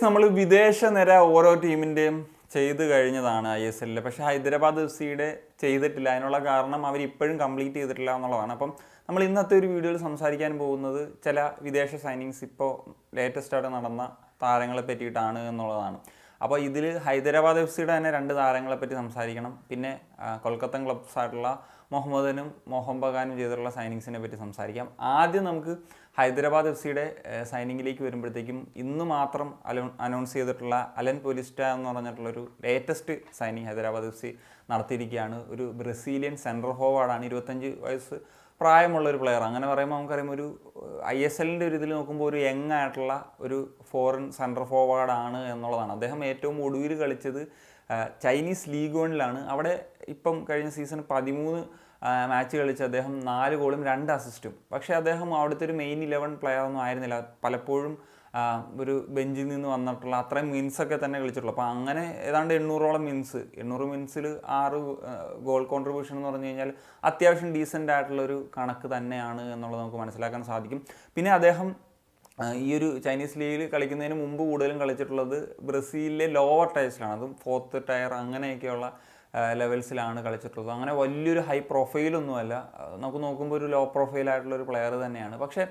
നമ്മൾ വിദേശ നിര ഓരോ ടീമിന്റെയും ചെയ്ത് കഴിഞ്ഞതാണ് ഐ എസ് എല്ലിൽ പക്ഷേ ഹൈദരാബാദ് എഫ് സിയുടെ ചെയ്തിട്ടില്ല. അതിനുള്ള കാരണം അവർ ഇപ്പോഴും കംപ്ലീറ്റ് ചെയ്തിട്ടില്ല എന്നുള്ളതാണ്. അപ്പം നമ്മൾ ഇന്നത്തെ ഒരു വീഡിയോയിൽ സംസാരിക്കാൻ പോകുന്നത് ചില വിദേശ സൈനിങ്സ് ഇപ്പോൾ ലേറ്റസ്റ്റ് ആയിട്ട് നടന്ന താരങ്ങളെ പറ്റിയിട്ടാണ് എന്നുള്ളതാണ്. അപ്പോൾ ഇതിൽ ഹൈദരാബാദ് എഫ് സിയുടെ തന്നെ രണ്ട് താരങ്ങളെ പറ്റി സംസാരിക്കണം. പിന്നെ കൊൽക്കത്ത ക്ലബ്സ് ആയിട്ടുള്ള മുഹമ്മദനും മോഹൻ ബഗാനും ചെയ്തിട്ടുള്ള സൈനിങ്സിനെ പറ്റി സംസാരിക്കാം. ആദ്യം നമുക്ക് ഹൈദരാബാദ് എഫ് സിയുടെ സൈനിങ്ങിലേക്ക് വരുമ്പോഴത്തേക്കും ഇന്ന് മാത്രം അലോ അനൗൺസ് ചെയ്തിട്ടുള്ള അലൻ പോലിസ്റ്റ എന്ന് പറഞ്ഞിട്ടുള്ളൊരു latest signing Hyderabad F C നടത്തിയിരിക്കുകയാണ്. ഒരു ബ്രസീലിയൻ സെൻട്രൽ ഹോവാർഡാണ് ഇരുപത്തഞ്ച് വയസ്സ് പ്രായമുള്ള ഒരു പ്ലെയർ അങ്ങനെ പറയുമ്പോൾ നമുക്കറിയാം ഒരു ഐ എസ് എല്ലിന്റെ ഒരു ഇതിൽ നോക്കുമ്പോൾ ഒരു യങ് ആയിട്ടുള്ള ഒരു ഫോറിൻ സെൻട്രൽ ഫോർവേഡാണ് എന്നുള്ളതാണ്. അദ്ദേഹം ഏറ്റവും ഒടുവിൽ കളിച്ചത് ചൈനീസ് ലീഗ് വണിലാണ് അവിടെ ഇപ്പം കഴിഞ്ഞ സീസൺ പതിമൂന്ന് മാച്ച് കളിച്ച് അദ്ദേഹം നാല് ഗോളും രണ്ട് അസിസ്റ്റും പക്ഷേ അദ്ദേഹം അവിടുത്തെ ഒരു മെയിൻ ഇലവൻ പ്ലെയർ ഒന്നും ആയിരുന്നില്ല. പലപ്പോഴും ഒരു ബെഞ്ചിൽ നിന്ന് വന്നിട്ടുള്ള അത്രയും മിൻസൊക്കെ തന്നെ കളിച്ചിട്ടുള്ളൂ. അപ്പോൾ അങ്ങനെ ഏതാണ്ട് എണ്ണൂറോളം മിൻസ് എണ്ണൂറ് മിൻസിൽ ആറ് ഗോൾ കോൺട്രിബ്യൂഷൻ എന്ന് പറഞ്ഞു കഴിഞ്ഞാൽ അത്യാവശ്യം ഡീസന്റ് ആയിട്ടുള്ളൊരു കണക്ക് തന്നെയാണ് എന്നുള്ളത് നമുക്ക് മനസ്സിലാക്കാൻ സാധിക്കും. പിന്നെ അദ്ദേഹം ഈ ഒരു ചൈനീസ് ലീഗിൽ കളിക്കുന്നതിന് മുമ്പ് കൂടുതലും കളിച്ചിട്ടുള്ളത് ബ്രസീലിലെ ലോവർ ടയർസിലാണ് അതും ഫോർത്ത് ടയർ അങ്ങനെയൊക്കെയുള്ള ലെവൽസിലാണ് കളിച്ചിട്ടുള്ളത്. അങ്ങനെ വലിയൊരു ഹൈ പ്രൊഫൈലൊന്നുമല്ല. നമുക്ക് നോക്കുമ്പോൾ ഒരു ലോ പ്രൊഫൈലായിട്ടുള്ള ഒരു പ്ലെയർ തന്നെയാണ്. പക്ഷേ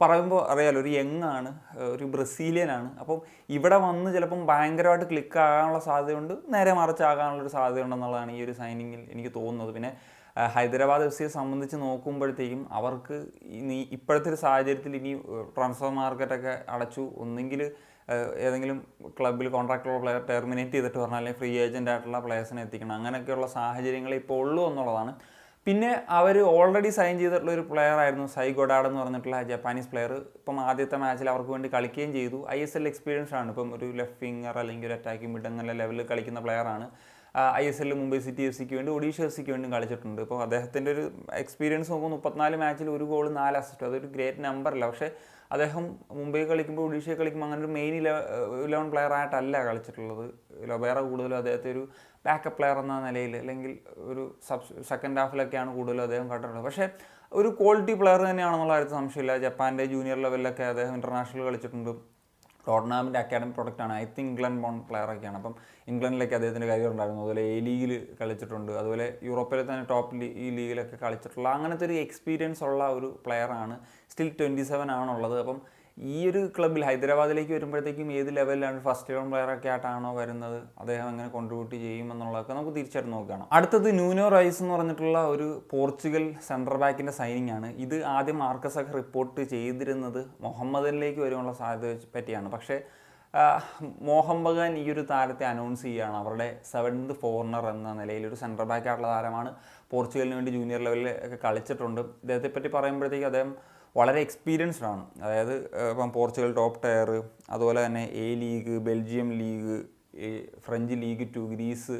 പറയുമ്പോൾ അറിയാലോ ഒരു യങ് ആണ് ഒരു ബ്രസീലിയനാണ് അപ്പം ഇവിടെ വന്ന് ചിലപ്പം ഭയങ്കരമായിട്ട് ക്ലിക്ക് ആകാനുള്ള സാധ്യതയുണ്ട് നേരെ മറിച്ചാകാനുള്ള ഒരു സാധ്യതയുണ്ടെന്നുള്ളതാണ് ഈ ഒരു സൈനിങ്ങിൽ എനിക്ക് തോന്നുന്നത്. പിന്നെ ഹൈദരാബാദ് എഫ് സിയെ സംബന്ധിച്ച് നോക്കുമ്പോഴത്തേക്കും അവർക്ക് ഇനി ഇപ്പോഴത്തെ ഒരു സാഹചര്യത്തിൽ ഇനി ട്രാൻസ്ഫർ മാർക്കറ്റൊക്കെ അടച്ചു. ഒന്നെങ്കിൽ ഏതെങ്കിലും ക്ലബിൽ കോൺട്രാക്റ്റുള്ള പ്ലെയർ ടെർമിനേറ്റ് ചെയ്തിട്ട് പറഞ്ഞാൽ അല്ലെങ്കിൽ ഫ്രീ ഏജന്റ് ആയിട്ടുള്ള പ്ലെയേഴ്സിനെ എത്തിക്കണം. അങ്ങനെയൊക്കെയുള്ള സാഹചര്യങ്ങൾ ഇപ്പോൾ ഉള്ളൂ എന്നുള്ളതാണ്. പിന്നെ അവർ ഓൾറെഡി സൈൻ ചെയ്തിട്ടുള്ള ഒരു പ്ലെയർ ആയിരുന്നു സൈ ഗൊഡാഡ് എന്ന് പറഞ്ഞിട്ടുള്ള ജപ്പാനീസ് പ്ലെയർ ഇപ്പം ആദ്യത്തെ മാച്ചിൽ അവർക്ക് വേണ്ടി കളിക്കുകയും ചെയ്തു. ഐ എസ് എൽ എക്സ്പീരിയൻസ് ആണ്. ഇപ്പം ഒരു ലെഫ്റ്റ് ഫിംഗർ അല്ലെങ്കിൽ ഒരു അറ്റാക്കിംഗ് മിഡ് അങ്ങനെ ലെവലിൽ കളിക്കുന്ന പ്ലെയർ ആണ്. ഐ എസ് എല്ലിൽ മുംബൈ സിറ്റി എഫ് സിക്ക് വേണ്ടി ഒഡീഷ എഫ് സിക്ക് വേണ്ടി കളിച്ചിട്ടുണ്ട്. ഇപ്പോൾ അദ്ദേഹത്തിന്റെ ഒരു എക്സ്പീരിയൻസ് നോക്കുമ്പോൾ മുപ്പത്തിനാല് മാച്ചിൽ ഒരു ഗോൾ നാല് അസിസ്റ്റ് അതൊരു ഗ്രേറ്റ് നമ്പർ അല്ല. പക്ഷേ അദ്ദേഹം മുംബൈ കളിക്കുമ്പോൾ ഒഡീഷയെ കളിക്കുമ്പോൾ അങ്ങനെ ഒരു മെയിൻ ഇലവൻ പ്ലെയർ ആയിട്ടല്ല കളിച്ചിട്ടുള്ളത്. ലൊബേറ കൂടുതലും അദ്ദേഹത്തെ ഒരു ബാക്കപ്പ് പ്ലെയർ എന്ന നിലയിൽ അല്ലെങ്കിൽ ഒരു സബ് സെക്കൻഡ് ഹാഫിലൊക്കെയാണ് കൂടുതലും അദ്ദേഹം കണ്ടിട്ടുള്ളത് പക്ഷേ ഒരു ക്വാളിറ്റി പ്ലെയർ തന്നെയാണെന്നുള്ള കാര്യത്തിൽ സംശയമില്ല. ജപ്പാന്റെ ജൂനിയർ ലെവലിലൊക്കെ അദ്ദേഹം ഇന്റർനാഷണൽ കളിച്ചിട്ടുണ്ട്. ടോട്ടനാമിന്റെ അക്കാഡമി പ്രൊഡക്റ്റാണ് I think England born player ഒക്കെയാണ്. അപ്പം ഇംഗ്ലണ്ടിലേക്ക് അദ്ദേഹത്തിന്റെ കരിയർ ഉണ്ടായിരുന്നു. അതുപോലെ എ ലീഗിൽ കളിച്ചിട്ടുണ്ട്. അതുപോലെ യൂറോപ്പിലെ തന്നെ ടോപ്പ് ഈ ലീഗിലൊക്കെ കളിച്ചിട്ടുള്ള അങ്ങനത്തെ ഒരു എക്സ്പീരിയൻസ് ഉള്ള ഒരു പ്ലെയറാണ് സ്റ്റിൽ ട്വന്റി സെവൻ ആണുള്ളത്. അപ്പം ഈ ഒരു ക്ലബിൽ ഹൈദരാബാദിലേക്ക് വരുമ്പോഴത്തേക്കും ഏത് ലെവലിലാണ് ഫസ്റ്റ് ഇലവൻ പ്ലെയർ ഒക്കെ ആയിട്ടാണോ വരുന്നത്? അദ്ദേഹം എങ്ങനെ കോൺട്രിബ്യൂട്ട് ചെയ്യും എന്നുള്ളതൊക്കെ നമുക്ക് തിരിച്ചറിഞ്ഞ് നോക്കുകയാണ്. അടുത്തത് ന്യൂനോ റൈസ് എന്ന് പറഞ്ഞിട്ടുള്ള ഒരു പോർച്ചുഗൽ സെൻട്രൽ ബാക്കിന്റെ സൈനിങ് ആണ്. ഇത് ആദ്യം മാർക്കസ് ഒക്കെ റിപ്പോർട്ട് ചെയ്തിരുന്നത് മുഹമ്മദിലേക്ക് വരുവാനുള്ള സാധ്യത പറ്റിയാണ്. പക്ഷേ ആഹ്, മോഹൻ ബഗാൻ ഈ ഒരു താരത്തെ അനൗൺസ് ചെയ്യുകയാണ്. അവരുടെ സെവൻത് ഫോർണർ എന്ന നിലയിൽ ഒരു സെൻട്രൽ ബാക്ക് ആയിട്ടുള്ള താരമാണ് പോർച്ചുഗലിന് വേണ്ടി ജൂനിയർ ലെവലിൽ ഒക്കെ കളിച്ചിട്ടുണ്ട്. ഇദ്ദേഹത്തെ പറ്റി പറയുമ്പോഴത്തേക്ക് അദ്ദേഹം വളരെ എക്സ്പീരിയൻസ്ഡ് ആണ്. അതായത് ഇപ്പം പോർച്ചുഗൽ ടോപ്പ് ടയർ അതുപോലെ തന്നെ A league Belgium league French league two Greece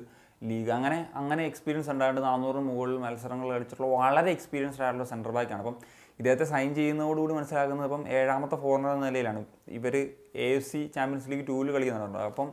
league അങ്ങനെ അങ്ങനെ എക്സ്പീരിയൻസ് ഉണ്ടായിട്ട് നാനൂറിന് മുകളിൽ മത്സരങ്ങൾ കളിച്ചിട്ടുള്ള വളരെ എക്സ്പീരിയൻസ്ഡ് ആയിട്ടുള്ള സെന്റർ ബാക്കാണ് അപ്പം ഇദ്ദേഹത്തെ സൈൻ ചെയ്യുന്നതോടുകൂടി മനസ്സിലാക്കുന്നത് ഇപ്പം ഏഴാമത്തെ ഫോർണർ എന്ന നിലയിലാണ്. ഇവർ A F C champions league ടൂവിൽ കളിക്കുന്നുണ്ട്. അപ്പം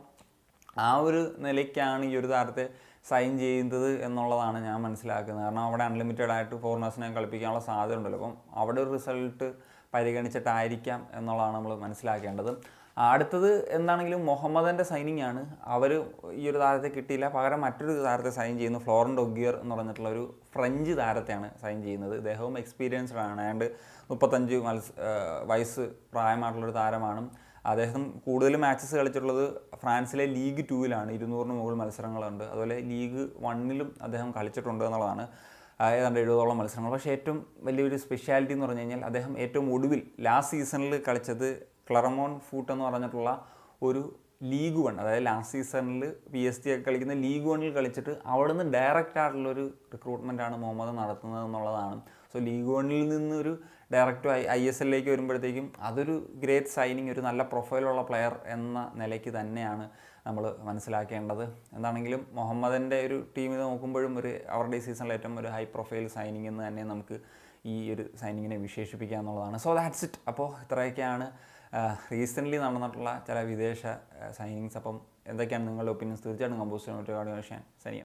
ആ ഒരു നിലയ്ക്കാണ് ഈ ഒരു താരത്തെ സൈൻ ചെയ്യുന്നത് എന്നുള്ളതാണ് ഞാൻ മനസ്സിലാക്കുന്നത്. കാരണം അവിടെ അൺലിമിറ്റഡ് ആയിട്ട് ഫോറിനേഴ്സിനെ കളിപ്പിക്കാനുള്ള സാധ്യത ഉണ്ടല്ലോ അപ്പം അവിടെ ഒരു റിസൾട്ട് പരിഗണിച്ചിട്ടായിരിക്കാം എന്നുള്ളതാണ് നമ്മൾ മനസ്സിലാക്കേണ്ടത്. അടുത്തത് എന്താണെങ്കിലും മുഹമ്മദന്റെ സൈനിങ് ആണ്. അവർ ഈ ഒരു താരത്തെ കിട്ടിയില്ല. പകരം മറ്റൊരു താരത്തെ സൈൻ ചെയ്യുന്നു. ഫ്ലോറൻ ഡൊഗിയർ എന്ന് പറഞ്ഞിട്ടുള്ള ഒരു ഫ്രഞ്ച് താരത്തെയാണ് സൈൻ ചെയ്യുന്നത്. ഇദ്ദേഹവും എക്സ്പീരിയൻസ്ഡ് ആണ്. ഏതാണ്ട് മുപ്പത്തഞ്ച് മത്സ വയസ്സ് പ്രായമായിട്ടുള്ളൊരു താരമാണ്. അദ്ദേഹം കൂടുതൽ മാച്ചസ് കളിച്ചിട്ടുള്ളത് ഫ്രാൻസിലെ ലീഗ് ടൂവിലാണ്. ഇരുന്നൂറിന് മുകളിൽ മത്സരങ്ങളുണ്ട്. അതുപോലെ ലീഗ് വണ്ണിലും അദ്ദേഹം കളിച്ചിട്ടുണ്ട് എന്നുള്ളതാണ് ഏതാണ്ട് എഴുപതോളം മത്സരങ്ങൾ. പക്ഷേ ഏറ്റവും വലിയൊരു സ്പെഷ്യാലിറ്റി എന്ന് പറഞ്ഞു കഴിഞ്ഞാൽ അദ്ദേഹം ഏറ്റവും ഒടുവിൽ ലാസ്റ്റ് സീസണിൽ കളിച്ചത് ക്ലറമോൺ ഫൂട്ട് എന്ന് പറഞ്ഞിട്ടുള്ള ഒരു ലീഗ് വൺ അതായത് ലാസ്റ്റ് സീസണിൽ പി എസ് ടി ഒക്കെ കളിക്കുന്ന ലീഗ് വണ്ണിൽ കളിച്ചിട്ട് അവിടെ നിന്ന് ഡയറക്റ്റ് റിക്രൂട്ട്മെന്റ് ആണ് മുഹമ്മദ് നടത്തുന്നത് എന്നുള്ളതാണ്. സോ ലീഗ് വണ്ണിൽ നിന്നൊരു ഡയറക്റ്റ് ഐ ഐ എസ് എല്ലിലേക്ക് വരുമ്പോഴത്തേക്കും അതൊരു ഗ്രേറ്റ് സൈനിങ് ഒരു നല്ല പ്രൊഫൈലുള്ള പ്ലെയർ എന്ന നിലയ്ക്ക് തന്നെയാണ് നമ്മൾ മനസ്സിലാക്കേണ്ടത്. എന്താണെങ്കിലും മുഹമ്മദിന്റെ ഒരു ടീമിൽ നോക്കുമ്പോഴും ഒരു അവരുടെ ഈ സീസണിൽ ഏറ്റവും ഒരു ഹൈ പ്രൊഫൈൽ സൈനിങ് എന്ന് തന്നെ നമുക്ക് ഈ ഒരു സൈനിങ്ങിനെ വിശേഷിപ്പിക്കുക എന്നുള്ളതാണ്. സോ ദാറ്റ്സ് ഇറ്റ് അപ്പോൾ ഇത്രയൊക്കെയാണ് റീസെന്റ്ലി നടന്നിട്ടുള്ള ചില വിദേശ സൈനിങ്സ് അപ്പം എന്തൊക്കെയാണ് നിങ്ങളുടെ ഒപ്പീനിയൻസ് തീർച്ചയായിട്ടും കമ്പോസ്റ്റ് ചെയ്യാൻ സനിയ